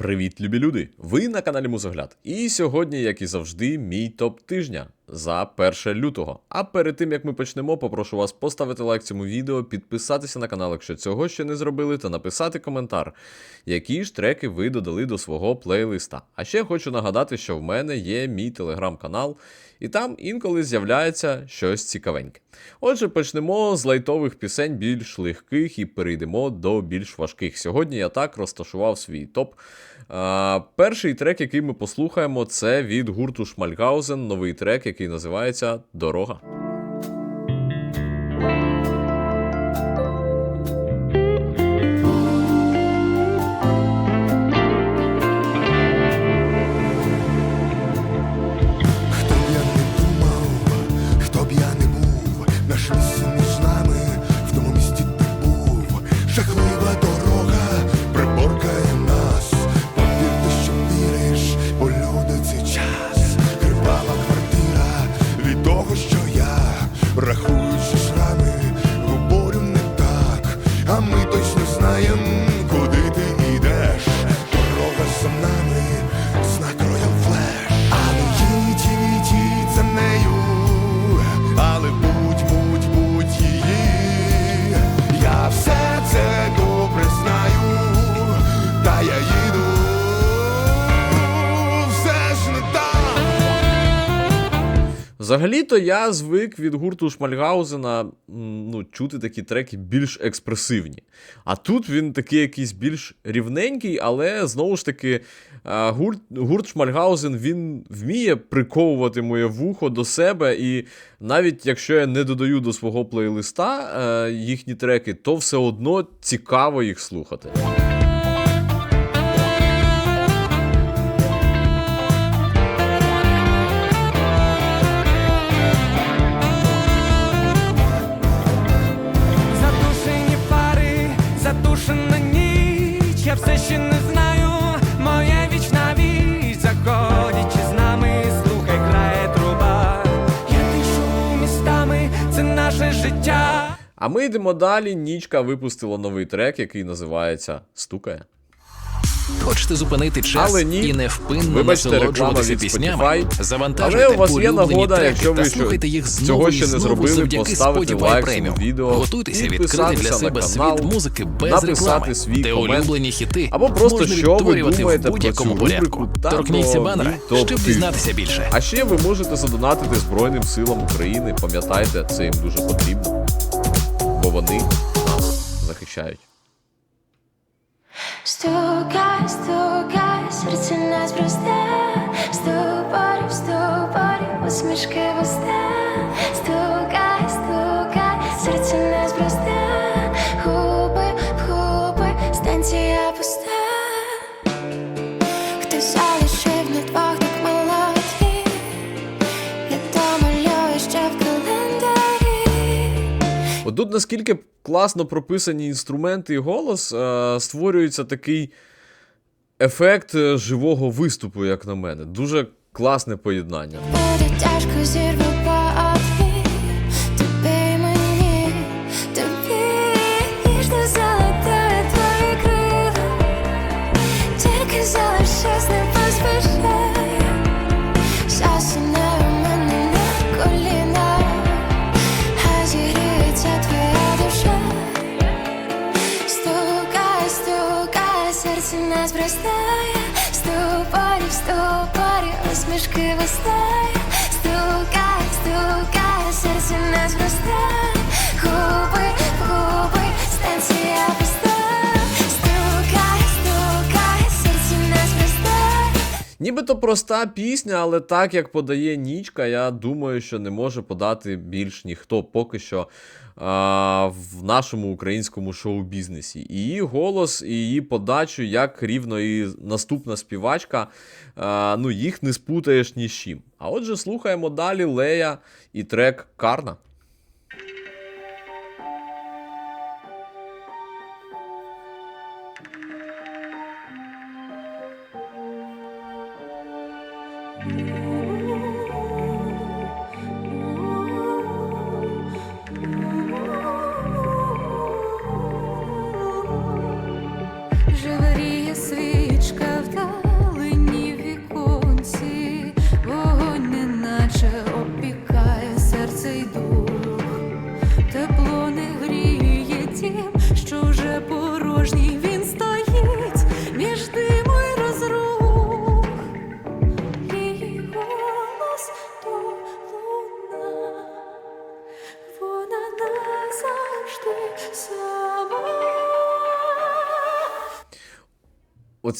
Привіт, любі люди! Ви на каналі Музогляд. І сьогодні, як і завжди, мій топ тижня за 1 лютого. А перед тим як ми почнемо, попрошу вас поставити лайк цьому відео, підписатися на канал, якщо цього ще не зробили, та написати коментар, які ж треки ви додали до свого плейлиста. А ще хочу нагадати, що в мене є мій телеграм-канал, і там інколи з'являється щось цікавеньке. Отже, почнемо з лайтових пісень більш легких і перейдемо до більш важких. Сьогодні я так розташував свій топ. А, перший трек, який ми послухаємо, це від гурту Шмальгаузен, новий трек, який називається Дорога. Взагалі-то я звик від гурту Шмальгаузена ну, чути такі треки більш експресивні. А тут він такий якийсь більш рівненький, але знову ж таки, гурт, гурт Шмальгаузен він вміє приковувати моє вухо до себе. І навіть якщо я не додаю до свого плейлиста е, їхні треки, то все одно цікаво їх слухати. Ми йдемо далі. Нічка випустила новий трек, який називається Стукає. Хочете зупинити час Але ні. і невпинно Вибачте, насолоджуватися від піснями? Spotify. Завантажуйте Але у вас є нагода, якщо ви слухайте їх знову цього ще не зробили, завдяки поставити Spotify лайк Premium. відео, Готуйтеся відкрити для себе канал, світ музики без реклами, свій де комент, улюблені хіти або просто можна що ви відтворювати думаєте в будь-якому порядку. Торкніться банера, щоб дізнатися більше. А ще ви можете задонатити Збройним силам України. Пам'ятайте, це їм дуже потрібно, бо вони нас захищають. Стукай, стукай, серце нас просте, сто парів, усмішки в уста. Стукай, От тут наскільки класно прописані інструменти і голос, е, створюється такий ефект е, живого виступу, як на мене. Дуже класне поєднання. Буде тяжко зірву Нібито проста пісня, але так як подає Нічка, я думаю, що не може подати більш ніхто поки що а, в нашому українському шоу-бізнесі. І її голос, і її подачу, як рівно і наступна співачка, а, ну їх не спутаєш ні з чим. А отже, слухаємо далі Лея і трек Карна.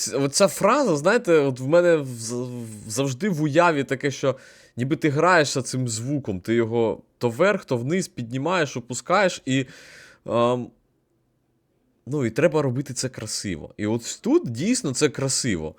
Оць, оця фраза, знаєте, от в мене завжди в уяві таке, що ніби ти граєшся цим звуком, ти його то вверх, то вниз піднімаєш, опускаєш, і. Ем, ну, і треба робити це красиво. І от тут дійсно це красиво.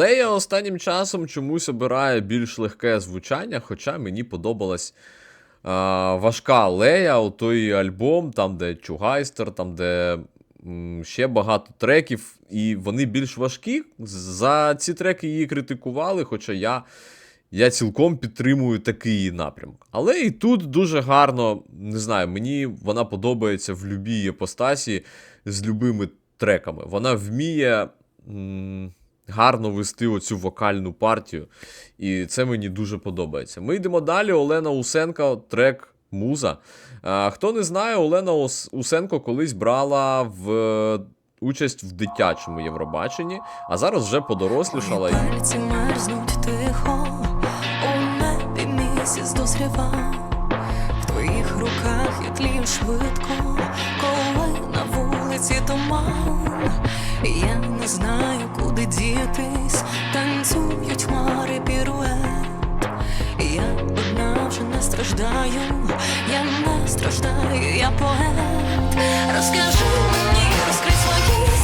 Лея останнім часом чомусь обирає більш легке звучання, хоча мені подобалась а, важка Лея, у той альбом, там, де Чугайстер, там, де м, ще багато треків, і вони більш важкі. За ці треки її критикували, хоча я. Я цілком підтримую такий напрямок. Але і тут дуже гарно, не знаю, мені вона подобається в любій іпостасі з любими треками. Вона вміє м, гарно вести оцю вокальну партію, і це мені дуже подобається. Ми йдемо далі. Олена Усенко, трек Муза. Хто не знає, Олена Усенко колись брала в. Участь в дитячому Євробаченні, а зараз вже подорослішала. Пальці мерзнуть тихо, у небі місяць дозріва, в твоїх руках я тлію швидко, коли на вулиці туман. Я не знаю, куди дітись, танцюють хмари пірует. Я одна вже не страждаю, я не страждаю, я поет. Розкажи мені, розкрий свої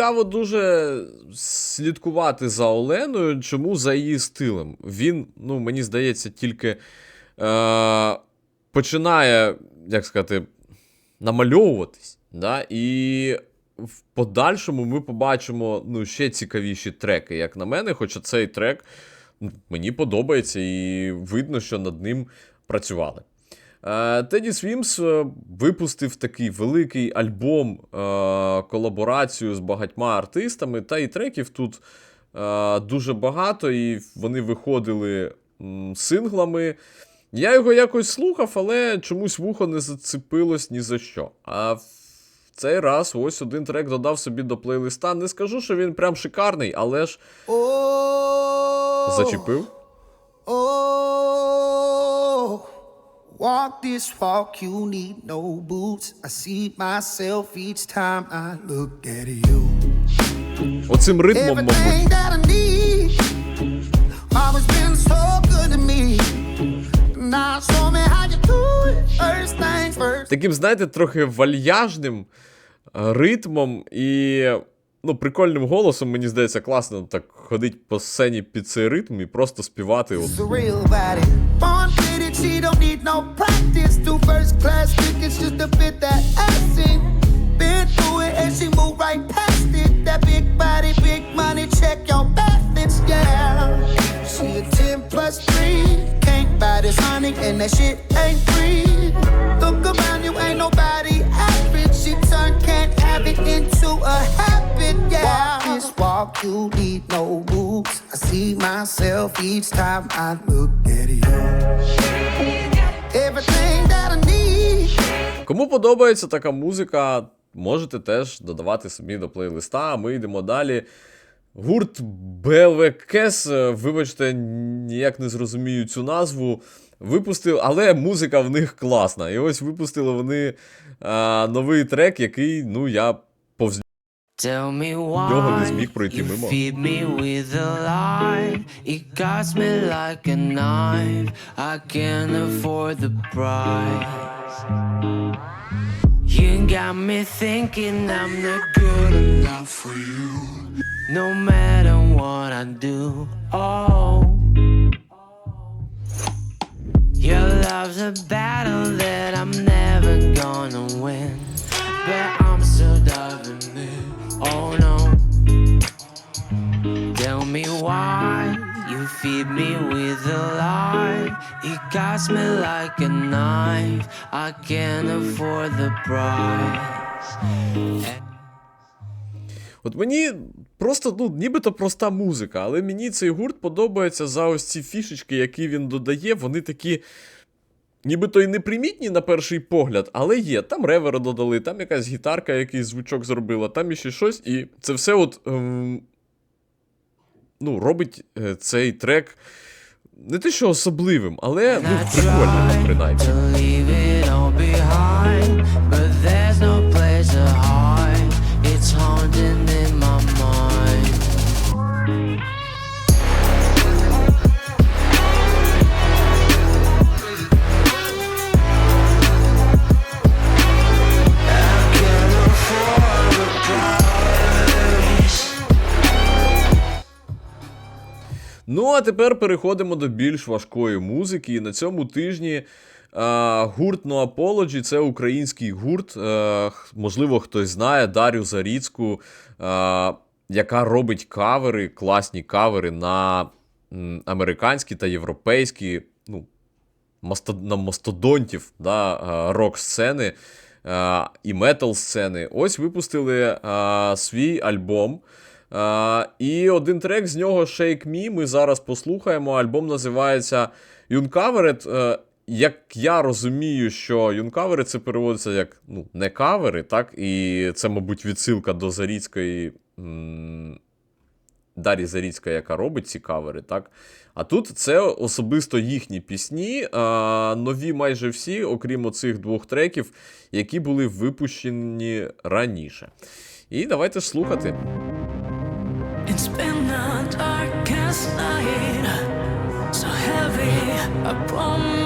цікаво дуже слідкувати за Оленою, чому за її стилем. Він, ну, мені здається, тільки е, починає, як сказати, намальовуватись. Да? І в подальшому ми побачимо ну, ще цікавіші треки, як на мене, хоча цей трек мені подобається, і видно, що над ним працювали. Теді Свімс е, випустив такий великий альбом, е, колаборацію з багатьма артистами, та і треків тут е, дуже багато, і вони виходили синглами. Я його якось слухав, але чомусь вухо не зацепилось ні за що. А в цей раз ось один трек додав собі до плейлиста. Не скажу, що він прям шикарний, але ж зачепив. Oh, walk this walk, you need no boots. I see myself each time I look at you. Оцим ритмом, мабуть. Everything that I need, always been so good to me. Now show me how you do it. First things first. таким, знаєте, трохи вальяжним е, ритмом і ну, прикольним голосом, мені здається, класно так ходить по сцені під цей ритм і просто співати. От. It's a real body. Need no practice. Do first class tickets just to fit that ass in. Been through it and she moved right past it. That big body, big money, check your balance, yeah. She a 10 plus 3. Can't buy this honey and that shit ain't free. Look around you, ain't nobody average. She turned can't have it into a habit, yeah. Walk this walk, you need no moves. I see myself each time I look at you. Кому подобається така музика, можете теж додавати собі до плейлиста. Ми йдемо далі. Гурт БЛВКС, е, вибачте, ніяк не зрозумію цю назву. Випустив, але музика в них класна. І ось випустили вони а, новий трек, який, ну, я повз Tell me нього не why зміг пройти you мимо. feed me with a lie. It cuts me like a knife. I can't afford the price. You got me thinking I'm not good enough for you. No matter what I do, oh. Your love's a battle that I'm never gonna win. But Oh no. Tell me why you feed me with a lie. It cuts me like a knife. I can't afford the price. От мені просто, ну, нібито проста музика, але мені цей гурт подобається за ось ці фішечки, які він додає. Вони такі. Нібито і непримітні на перший погляд, але є. Там ревер додали, там якась гітарка, якийсь звучок зробила, там іще щось, і це все от. Ем, ну, робить е, цей трек не те, що особливим, але ну, I прикольним, принаймні. Ну, а тепер переходимо до більш важкої музики. І на цьому тижні а, гурт No Apology це український гурт. Е, х- можливо, хтось знає Дар'ю Заріцьку, е, яка робить кавери, класні кавери на американські та європейські, ну, на мастодонтів да, е, рок-сцени е, і метал-сцени. Ось випустили е, свій альбом. Е, і один трек з нього Shake Me. Ми зараз послухаємо. Альбом називається Uncovered. Е, як я розумію, що Uncovered це переводиться як ну, не кавери, так? І це, мабуть, відсилка до Заріцької. м, Дар'ї Заріцька, яка робить ці кавери, так? А тут це особисто їхні пісні, а, нові майже всі, окрім оцих двох треків, які були випущені раніше. І давайте слухати. It's been the darkest night, so heavy upon my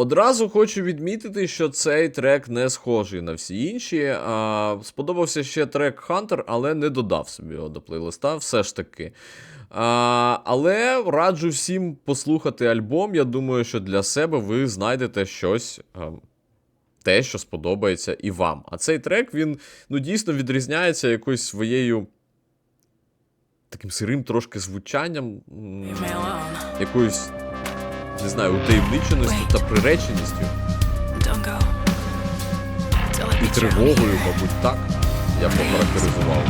Одразу хочу відмітити, що цей трек не схожий на всі інші. А, сподобався ще трек Hunter, але не додав собі його до плейлиста, все ж таки. А, але раджу всім послухати альбом. Я думаю, що для себе ви знайдете щось. те, що сподобається і вам. А цей трек він ну, дійсно відрізняється якоюсь своєю таким сирим трошки звучанням, якоюсь, не знаю, утаємниченістю та приреченістю. І тривогою, мабуть, так я б охарактеризував.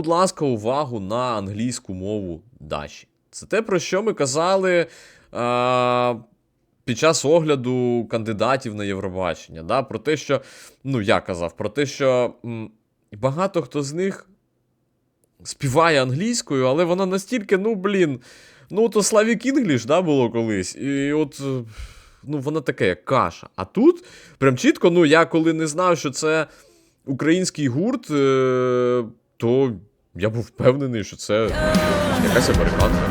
Будь ласка, увагу на англійську мову Даші. Це те, про що ми казали а, під час огляду кандидатів на Євробачення. Да? Про те, що, ну я казав, про те, що м, багато хто з них співає англійською, але вона настільки, ну, блін, ну, то Slavic English, да, було колись. І от. е, Ну, вона таке, як каша. А тут прям чітко, ну, я коли не знав, що це український гурт, е, то я був впевнений, що це якась американка.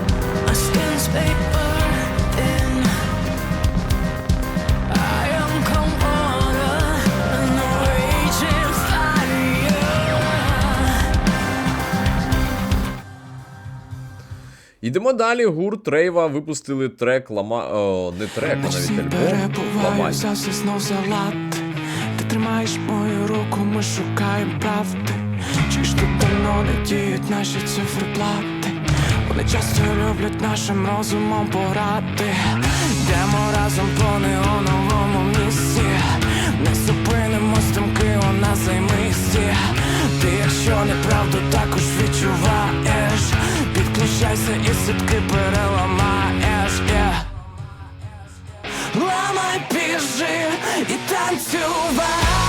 Йдемо далі. Гурт Рейва випустили трек Лама. О, не трек, а навіть альбом. Ламай. Ти тримаєш мою руку, ми шукаємо правди Чи ж тут давно не діють наші циферблати. Вони часто люблять нашим розумом порати. Йдемо разом по неоновому місці. Не зупинимось думки у нас займисті. Ти якщо неправду також відчуваєш Підключайся і сітки переламаєш yeah. Ламай біжи і танцювати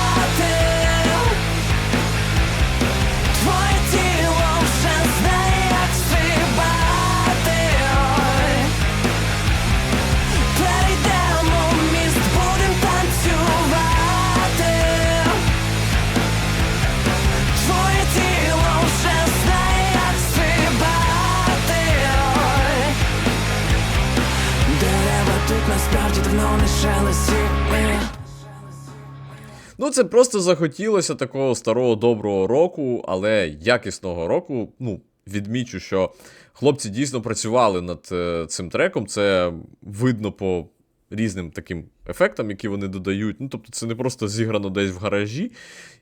Ну, це просто захотілося такого старого доброго року, але якісного року. Ну, відмічу, що хлопці дійсно працювали над е, цим треком. Це видно по різним таким ефектам, які вони додають. Ну, тобто, це не просто зіграно десь в гаражі,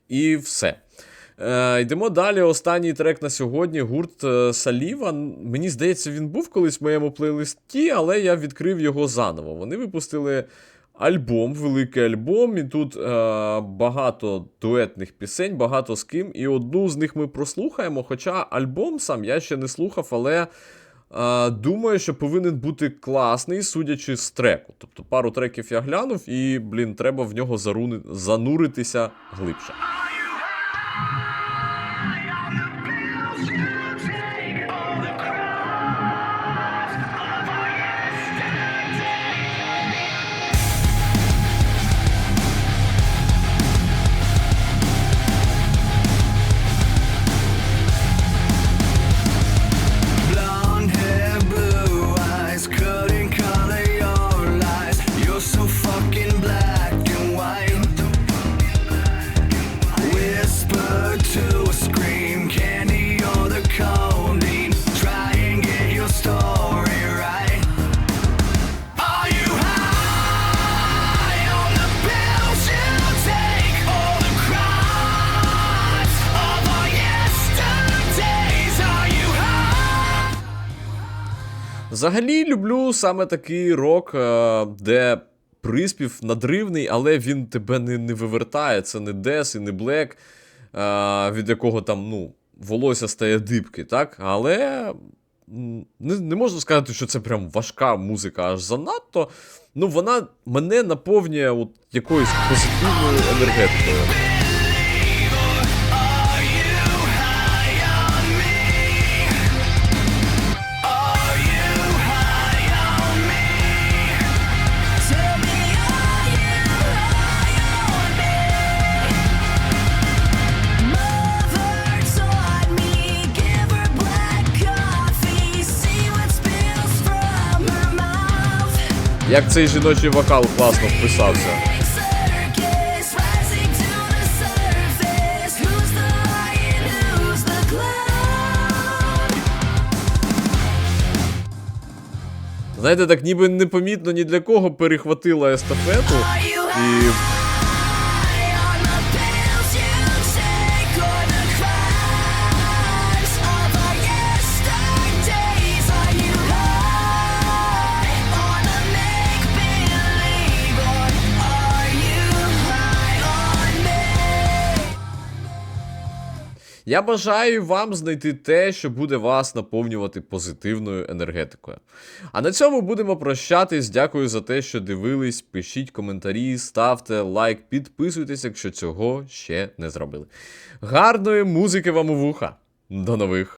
і все. Е, йдемо далі. Останній трек на сьогодні. Гурт е, Саліва. Мені здається, він був колись в моєму плейлисті, але я відкрив його заново. Вони випустили альбом, великий альбом, і тут е, багато дуетних пісень, багато з ким. І одну з них ми прослухаємо. Хоча альбом сам я ще не слухав, але. е, Думаю, що повинен бути класний, судячи з треку. Тобто пару треків я глянув, і, блін, треба в нього заруни... зануритися глибше. Взагалі люблю саме такий рок, е, де приспів надривний, але він тебе не, не вивертає. Це не Дес і не Блек, е, від якого там, ну, волосся стає дибки, так? Але не, не можу сказати, що це прям важка музика, аж занадто. Ну, вона мене наповнює от якоюсь позитивною енергетикою. Як цей жіночий вокал класно вписався. Знаєте, так ніби непомітно ні для кого перехватила естафету. І Я бажаю вам знайти те, що буде вас наповнювати позитивною енергетикою. А на цьому будемо прощатись. Дякую за те, що дивились. Пишіть коментарі, ставте лайк, підписуйтесь, якщо цього ще не зробили. Гарної музики вам у вуха. До нових